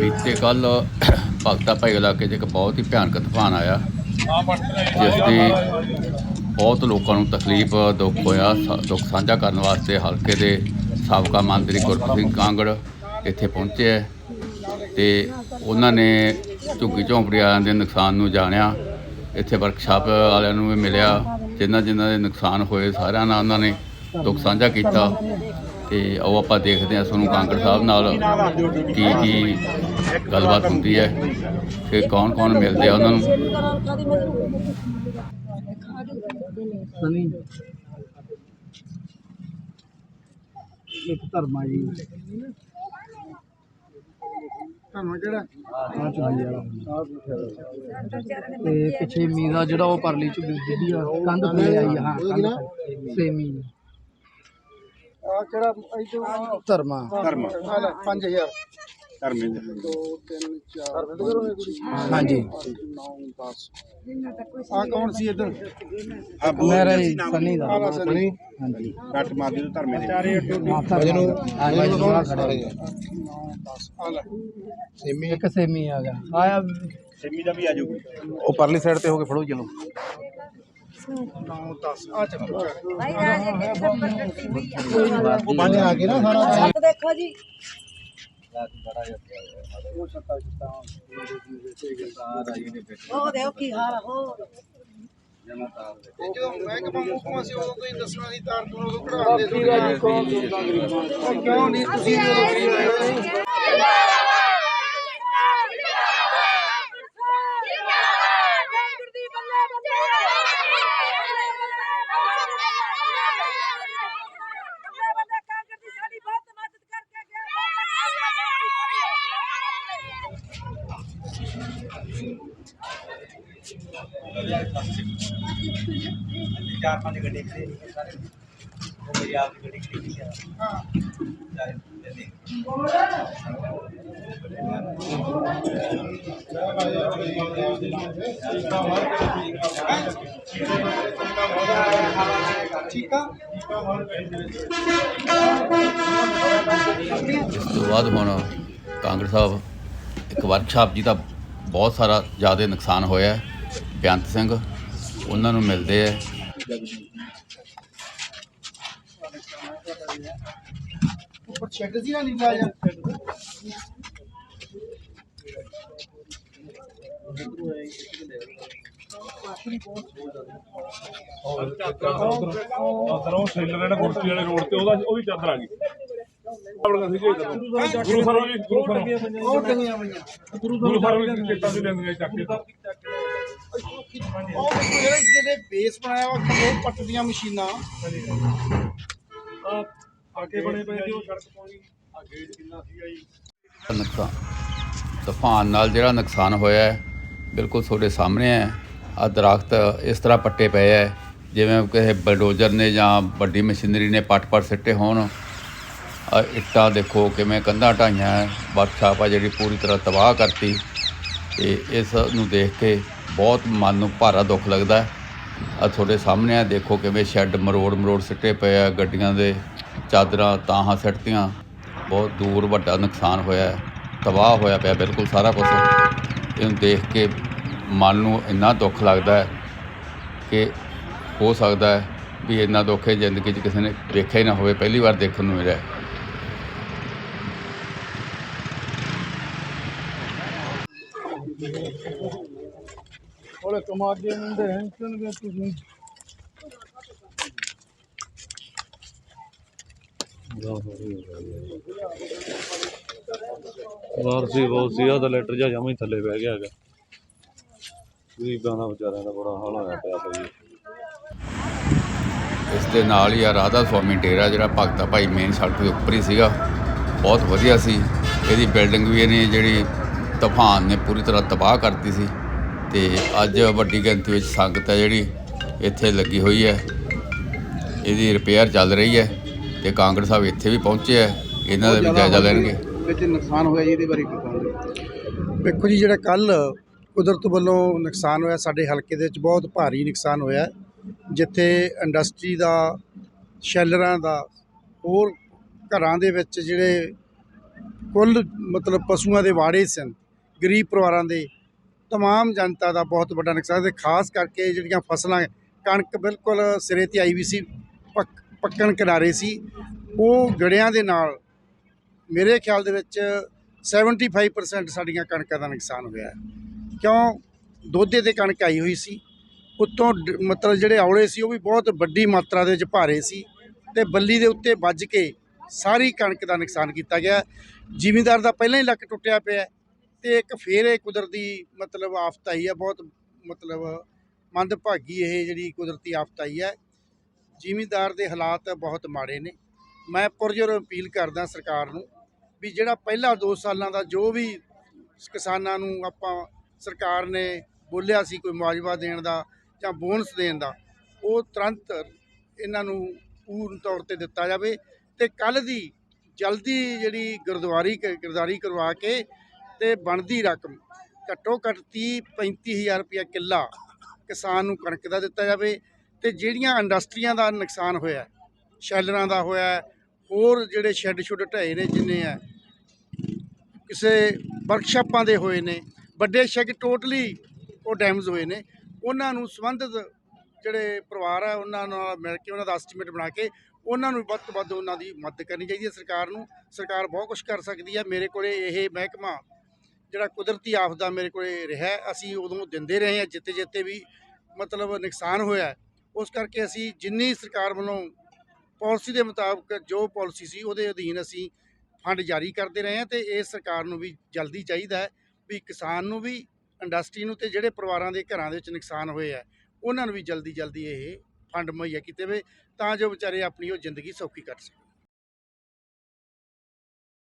ਬੀਤੇ ਕੱਲ ਭਗਤਾ ਭਾਈ ਇਲਾਕੇ 'ਚ ਇੱਕ ਬਹੁਤ ਹੀ ਭਿਆਨਕ ਤੂਫਾਨ ਆਇਆ। ਜਿਸ ਦੀ ਬਹੁਤ ਲੋਕਾਂ ਨੂੰ ਤਕਲੀਫ, ਦੁੱਖ ਹੋਇਆ, ਸ- ਦੁੱਖ ਸਾਂਝਾ ਕਰਨ ਵਾਸਤੇ ਹਲਕੇ ਦੇ ਸਾਬਕਾ ਮੰਤਰੀ ਗੁਰਪ੍ਰੀਤ ਸਿੰਘ ਕਾਂਗੜ ਇੱਥੇ ਪਹੁੰਚੇ ਹੈ ਤੇ ਉਹਨਾਂ ਨੇ ਝੁੱਗੀ ਝੌਂਪੜੀ ਵਾਲਿਆਂ ਦੇ ਨੁਕਸਾਨ ਨੂੰ ਜਾਣਿਆ। ਇੱਥੇ ਵਰਕਸ਼ਾਪ ਵਾਲਿਆਂ ਨੂੰ ਵੀ ਮਿਲਿਆ। ਜਿਨ੍ਹਾਂ ਜਿਨ੍ਹਾਂ ਦੇ ਨੁਕਸਾਨ ਹੋਏ ਸਾਰਿਆਂ ਨਾਲ ਉਹਨਾਂ ਨੇ ਦੁੱਖ ਸਾਂਝਾ ਕੀਤਾ ਤੇ ਆਓ ਆਪਾਂ ਦੇਖਦੇ ਹਾਂ ਸੋਨੂੰ ਕਾਂਗੜ ਸਾਹਿਬ ਨਾਲ ਕੀ ਕੀ ਗੱਲਬਾਤ ਹੁੰਦੀ ਹੈ ਕਿ ਕੌਣ ਕੌਣ ਮਿਲਦੇ ਆ ਉਹਨਾਂ ਨੂੰ? ਸਨੀ। ਇੱਕ ਧਰਮਾ ਜੀ। ਧਰਮਾ ਕਿਹੜਾ? ਆ ਚੁਣੀ ਵਾਲਾ। ਤੇ ਪਿੱਛੇ ਮੀਰਾ ਜਿਹੜਾ ਉਹ ਪਰਲੀ ਚ ਜਿਹੜੀ ਆ ਕੰਧ ਥੱਲੇ ਆਈ ਆ, ਹਾਂ ਸੇਮੀ। ਆ ਕਿਹੜਾ ਇਧਰ? ਧਰਮਾ। ਧਰਮਾ। 5000 ਧਰਮੇ ਦੇ 2 3 4 ਹਾਂਜੀ 9 10 ਆ ਕੌਣ ਸੀ ਇਧਰ? ਆ ਮੇਰਾ ਜੀ ਸਨੀ ਦਾ। ਆਲਾ ਸਨੀ। ਹਾਂਜੀ। ਕੱਟ ਮਾਦੀ ਤੋਂ ਧਰਮੇ ਦੇ। ਮਾਤਾ ਨੂੰ ਆ ਖੜੇ ਸੇਮੀ। ਇੱਕ ਸੇਮੀ ਆ ਗਿਆ। ਆਇਆ ਸਿੰਮੀ ਦਾ ਵੀ ਆ ਜਾਊਗੀ। ਉਹ ਪਰਲੀ ਸਾਈਡ ਤੇ ਹੋ ਕੇ ਫੜੋ ਚਲੋ 9 10 ਆ ਚੱਕੋ ਉਹ ਬਾਂਝੇ ਆ ਕੇ ਨਾ ਸਾਰਾ ਦੇਖੋ ਜੀ ਉਹ ਦੇਖੋ ਕੀ ਹਾਲ ਆ ਹੋਰ ਜਦੋਂ ਮੈਂ ਸੀ ਉਦੋਂ ਤੋਂ ਦੱਸਣਾ ਸੀ ਤਾਰ ਤੋਂ ਉਦੋਂ ਕਢਾਉਂਦੇ ਸੀ ਕਿਉਂ ਨਹੀਂ ਤੁਸੀਂ ਉਦੋਂ ਫਰੀ ਹੋਏ ਸਾਡੀ ਬਹੁਤ ਮਦਦ ਕਰਕੇ ਗਿਆ ਚਾਰ ਪੰਜ ਗੱਡੇ ਖੜੇ ਨੇ ਸਾਰੇ। ਉਹ ਮੇਰੀ ਦੀ ਗੱਡੀ ਖੜੀ ਹੈ। ਹਾਂ ਇਸ ਤੋਂ ਬਾਅਦ ਹੁਣ ਕਾਂਗੜ ਸਾਹਿਬ ਇੱਕ ਵਰਕਸ਼ਾਪ ਜੀ ਦਾ ਬਹੁਤ ਸਾਰਾ ਜ਼ਿਆਦਾ ਨੁਕਸਾਨ ਹੋਇਆ ਹੈ ਬੇਅੰਤ ਸਿੰਘ ਉਹਨਾਂ ਨੂੰ ਮਿਲਦੇ ਆ ਉੱਪਰ ਛੱਡ ਸੀ ਨਾ ਨੀਲਾ ਜਾਂ ਸਰੋਂ ਸੇਲਰ ਜਿਹੜਾ ਗੁਰਤੀ ਵਾਲੇ ਰੋਡ ਤੇ ਉਹਦਾ ਉਹਦੀ ਚਾਦਰ ਆ ਗਈ ਗੁਰੂ ਸਰੋਂ ਜੀ ਗੁਰੂ ਸਰੋਂ ਉਹ ਟੰਗੀਆਂ ਹੋਈਆਂ। ਗੁਰੂ ਸਰੋਂ ਵੀ ਕਿੱਟਾਂ ਦੀ ਲੈਂਦੀਆਂ ਚੱਕ ਕੇ। ਉਹ ਜਿਹੜੇ ਜਿਹੜੇ ਬੇਸ ਬਣਾਇਆ ਵਾ ਉਹ ਪੱਟਦੀਆਂ ਮਸ਼ੀਨਾਂ। ਆ ਆਗੇ ਬਣੇ ਪਏ ਸੀ ਉਹ ਸੜਕ ਪਾਉਣੀ। ਆ ਗੇਟ ਕਿੰਨਾ ਸੀਗਾ ਜੀ। ਨੁਕਸਾਨ। ਤੂਫਾਨ ਨਾਲ ਜਿਹੜਾ ਨੁਕਸਾਨ ਹੋਇਆ ਹੈ ਬਿਲਕੁਲ ਤੁਹਾਡੇ ਸਾਹਮਣੇ ਹੈ। ਆ ਦਰਖਤ ਇਸ ਤਰ੍ਹਾਂ ਪੱਟੇ ਪਏ ਹੈ ਜਿਵੇਂ ਕਿਸੇ ਬਲਡੋਜ਼ਰ ਨੇ ਜਾਂ ਵੱਡੀ ਮਸ਼ੀਨਰੀ ਨੇ ਪੱਟ-ਪੱਟ ਸਿੱਟੇ ਹੋਣ। ਇੱਟਾਂ ਦੇਖੋ ਕਿਵੇਂ ਕੰਧਾਂ ਢਾਈਆਂ ਹੈ ਵਰਕਸ਼ਾਪ ਆ ਜਿਹੜੀ ਪੂਰੀ ਤਰ੍ਹਾਂ ਤਬਾਹ ਕਰਤੀ ਤੇ ਇਸ ਨੂੰ ਦੇਖ ਕੇ ਬਹੁਤ ਮਨ ਨੂੰ ਭਾਰਾ ਦੁੱਖ ਲੱਗਦਾ ਆ ਤੁਹਾਡੇ ਸਾਹਮਣੇ ਆ ਦੇਖੋ ਕਿਵੇਂ ਸ਼ੈੱਡ ਮਰੋੜ ਮਰੋੜ ਸਿੱਟੇ ਪਏ ਆ ਗੱਡੀਆਂ ਦੇ, ਚਾਦਰਾਂ ਤਾਹਾਂ ਸਿੱਟਤੀਆਂ। ਬਹੁਤ ਦੂਰ ਵੱਡਾ ਨੁਕਸਾਨ ਹੋਇਆ ਤਬਾਹ ਹੋਇਆ ਪਿਆ ਬਿਲਕੁਲ ਸਾਰਾ ਕੁਝ ਇਹਨੂੰ ਦੇਖ ਕੇ ਮਨ ਨੂੰ ਇੰਨਾ ਦੁੱਖ ਲੱਗਦਾ ਹੈ ਕਿ ਹੋ ਸਕਦਾ ਹੈ ਵੀ ਇੰਨਾ ਦੁੱਖ ਇਹ ਜ਼ਿੰਦਗੀ 'ਚ ਕਿਸੇ ਨੇ ਦੇਖਿਆ ਹੀ ਨਾ ਹੋਵੇ, ਪਹਿਲੀ ਵਾਰ ਦੇਖਣ ਨੂੰ ਮਿਲਿਆ ਕਮਾਦੇ ਮੁੰਡੇ ਹੈਂਸਨ ਗਏ ਤੁਸੀਂ ਵਾਰਸੀ ਬਹੁਤ ਸੀ ਉਹਦਾ ਲੈਟਰ ਜਾ ਜਮਾ ਹੀ ਥੱਲੇ ਬਹਿ ਗਿਆ ਹੈਗਾ ਗਰੀਬਾਂ ਦਾ ਵਿਚਾਰਿਆਂ ਦਾ ਬੜਾ ਹਾਲ ਹੋਇਆ ਪਿਆ ਭਾਈ ਇਸ ਦੇ ਨਾਲ ਹੀ ਆ ਰਾਧਾ ਸੁਆਮੀ ਡੇਰਾ ਜਿਹੜਾ ਭਗਤਾ ਭਾਈ ਮੇਨ ਸੜਕ ਦੇ ਉੱਪਰ ਹੀ ਸੀਗਾ। ਬਹੁਤ ਵਧੀਆ ਸੀ। ਇਹਦੀ ਬਿਲਡਿੰਗ ਵੀ ਇਹਨੇ ਜਿਹੜੀ ਤੂਫਾਨ ਨੇ ਪੂਰੀ ਤਰ੍ਹਾਂ ਤਬਾਹ ਕਰਤੀ ਸੀ ਤੇ ਅੱਜ ਵੱਡੀ ਗਿਣਤੀ ਵਿੱਚ ਸੰਗਤ ਹੈ ਜਿਹੜੀ ਇੱਥੇ ਲੱਗੀ ਹੋਈ ਹੈ। ਇਹਦੀ ਰਿਪੇਅਰ ਚੱਲ ਰਹੀ ਹੈ ਤੇ ਕਾਂਗੜ ਸਾਹਿਬ ਇੱਥੇ ਵੀ ਪਹੁੰਚੇ ਹੈ। ਇਹਨਾਂ ਦਾ ਵੀ ਜਾਇਜ਼ਾ ਲੈਣਗੇ। ਵਿੱਚ ਨੁਕਸਾਨ ਹੋਇਆ ਜੀ ਇਹਦੇ ਬਾਰੇ ਕੀ ਕਹੋਗੇ? ਵੇਖੋ ਜੀ ਜਿਹੜਾ ਕੱਲ ਕੁਦਰਤ ਵੱਲੋਂ ਨੁਕਸਾਨ ਹੋਇਆ ਸਾਡੇ ਹਲਕੇ ਦੇ ਵਿੱਚ ਬਹੁਤ ਭਾਰੀ ਨੁਕਸਾਨ ਹੋਇਆ। ਜਿੱਥੇ ਇੰਡਸਟਰੀ ਦਾ ਸ਼ੈਲਰਾਂ ਦਾ ਹੋਰ ਘਰਾਂ ਦੇ ਵਿੱਚ ਜਿਹੜੇ ਕੁੱਲ ਮਤਲਬ ਪਸ਼ੂਆਂ ਦੇ ਵਾੜੇ ਸਨ ਗਰੀਬ ਪਰਿਵਾਰਾਂ ਦੇ ਤਮਾਮ ਜਨਤਾ ਦਾ ਬਹੁਤ ਵੱਡਾ ਨੁਕਸਾਨ ਤੇ ਖਾਸ ਕਰਕੇ ਜਿਹੜੀਆਂ ਫਸਲਾਂ ਕਣਕ ਬਿਲਕੁਲ ਸਿਰੇ ਤੇ ਆਈ ਵੀ ਸੀ, ਪੱਕ- ਪੱਕਣ ਕਿਨਾਰੇ ਸੀ, ਉਹ ਗੜਿਆਂ ਦੇ ਨਾਲ ਮੇਰੇ ਖਿਆਲ ਦੇ ਵਿੱਚ 75% ਸਾਡੀਆਂ ਕਣਕਾਂ ਦਾ ਨੁਕਸਾਨ ਹੋਇਆ ਕਿਉਂ? ਦੋਧੇ ਤੇ ਕਣਕ ਆਈ ਹੋਈ ਸੀ, ਉੱਤੋਂ ਡ- ਮਤਲਬ ਜਿਹੜੇ ਔਲੇ ਸੀ, ਉਹ ਵੀ ਬਹੁਤ ਵੱਡੀ ਮਾਤਰਾ ਦੇ ਵਿੱਚ ਭਾਰੇ ਸੀ ਤੇ ਬੱਲੀ ਦੇ ਉੱਤੇ ਵੱਜ ਕੇ ਸਾਰੀ ਕਣਕ ਦਾ ਨੁਕਸਾਨ ਕੀਤਾ ਗਿਆ ਜ਼ਿਮੀਂਦਾਰ ਦਾ ਪਹਿਲਾਂ ਹੀ ਲੱਕ ਟੁੱਟਿਆ ਪਿਆ ਤੇ ਇੱਕ ਫੇਰ ਇਹ ਕੁਦਰਤੀ ਮਤਲਬ ਆਫਤ ਆਈ ਹੈ ਬਹੁਤ ਮਤਲਬ ਮੰਦਭਾਗੀ ਇਹ ਜਿਹੜੀ ਕੁਦਰਤੀ ਆਫਤ ਆਈ ਹੈ ਜ਼ਿਮੀਂਦਾਰ ਦੇ ਹਾਲਾਤ ਬਹੁਤ ਮਾੜੇ ਨੇ। ਮੈਂ ਪੁਰਜੋਰ ਅਪੀਲ ਕਰਦਾ ਸਰਕਾਰ ਨੂੰ ਵੀ ਜਿਹੜਾ ਪਹਿਲਾ 2 ਸਾਲਾਂ ਦਾ ਜੋ ਵੀ ਕਿਸਾਨਾਂ ਨੂੰ ਆਪਾਂ ਸਰਕਾਰ ਨੇ ਬੋਲਿਆ ਸੀ ਕੋਈ ਮੁਆਵਜ਼ਾ ਦੇਣ ਦਾ ਜਾਂ ਬੋਨਸ ਦੇਣ ਦਾ, ਉਹ ਤੁਰੰਤ ਇਹਨਾਂ ਨੂੰ ਪੂਰਨ ਤੌਰ ਤੇ ਦਿੱਤਾ ਜਾਵੇ ਤੇ ਕੱਲ ਦੀ ਜਲਦੀ ਜਿਹੜੀ ਗੁਰਦੁਆਰੀ ਕ- ਗਿਰਦਾਰੀ ਕਰਵਾ ਕੇ ਤੇ ਬਣਦੀ ਰਕਮ ਘੱਟੋ ਘੱਟ 30 35000 ਰੁਪਇਆ ਕਿੱਲਾ ਕਿਸਾਨ ਨੂੰ ਕਣਕ ਦਾ ਦਿੱਤਾ ਜਾਵੇ ਤੇ ਜਿਹੜੀਆਂ ਇੰਡਸਟਰੀਆਂ ਦਾ ਨੁਕਸਾਨ ਹੋਇਆ, ਸ਼ੈਲਰਾਂ ਦਾ ਹੋਇਆ, ਹੋਰ ਜਿਹੜੇ ਸ਼ੈੱਡ ਸ਼ੁੱਡ ਢਏ ਨੇ ਜਿੰਨੇ ਆ, ਕਿਸੇ ਵਰਕਸ਼ਾਪਾਂ ਦੇ ਹੋਏ ਨੇ, ਵੱਡੇ ਸ਼ੈੱਡ ਟੋਟਲੀ ਉਹ ਡੈਮਜ਼ ਹੋਏ ਨੇ, ਉਹਨਾਂ ਨੂੰ ਸੰਬੰਧਿਤ ਜਿਹੜੇ ਪਰਿਵਾਰ ਆ, ਉਹਨਾਂ ਨਾਲ ਮਿਲ ਕੇ, ਉਹਨਾਂ ਦਾ ਐਸਟੀਮੇਟ ਬਣਾ ਕੇ ਉਹਨਾਂ ਨੂੰ ਵੱਧ ਤੋਂ ਵੱਧ ਉਹਨਾਂ ਦੀ ਮਦਦ ਕਰਨੀ ਚਾਹੀਦੀ ਹੈ ਸਰਕਾਰ ਨੂੰ, ਸਰਕਾਰ ਬਹੁਤ ਕੁਝ ਕਰ ਸਕਦੀ ਹੈ, ਮੇਰੇ ਕੋਲੇ ਇਹ ਮਹਿਕਮਾ ਜਿਹੜਾ ਕੁਦਰਤੀ ਆਫਦਾ ਮੇਰੇ ਕੋਲੇ ਰਿਹਾ ਅਸੀਂ ਉਦੋਂ ਦਿੰਦੇ ਰਹੇ ਹਾਂ ਜਿੱਤੇ ਜਿੱਤੇ ਵੀ ਮਤਲਬ ਨੁਕਸਾਨ ਹੋਇਆ ਉਸ ਕਰਕੇ ਅਸੀਂ ਜਿੰਨੀ ਸਰਕਾਰ ਵੱਲੋਂ ਪਾਲਿਸੀ ਦੇ ਮੁਤਾਬਕ ਜੋ ਪਾਲਿਸੀ ਸੀ, ਉਹਦੇ ਅਧੀਨ ਅਸੀਂ ਫੰਡ ਜਾਰੀ ਕਰਦੇ ਰਹੇ ਹਾਂ ਤੇ ਇਹ ਸਰਕਾਰ ਨੂੰ ਵੀ ਜਲਦੀ ਚਾਹੀਦਾ ਹੈ ਵੀ ਕਿਸਾਨ ਨੂੰ ਵੀ, ਇੰਡਸਟਰੀ ਨੂੰ ਤੇ ਜਿਹੜੇ ਪਰਿਵਾਰਾਂ ਦੇ ਘਰਾਂ ਦੇ ਵਿੱਚ ਨੁਕਸਾਨ ਹੋਏ ਆ ਉਹਨਾਂ ਨੂੰ ਵੀ ਜਲਦੀ ਜਲਦੀ ਇਹ ਫੰਡ ਮੁਹੱਈਆ ਕੀਤੇ ਵੇ ਤਾਂ ਜੋ ਵਿਚਾਰੇ ਆਪਣੀ ਉਹ ਜ਼ਿੰਦਗੀ ਸੌਖੀ ਕਰ ਸਕਣ।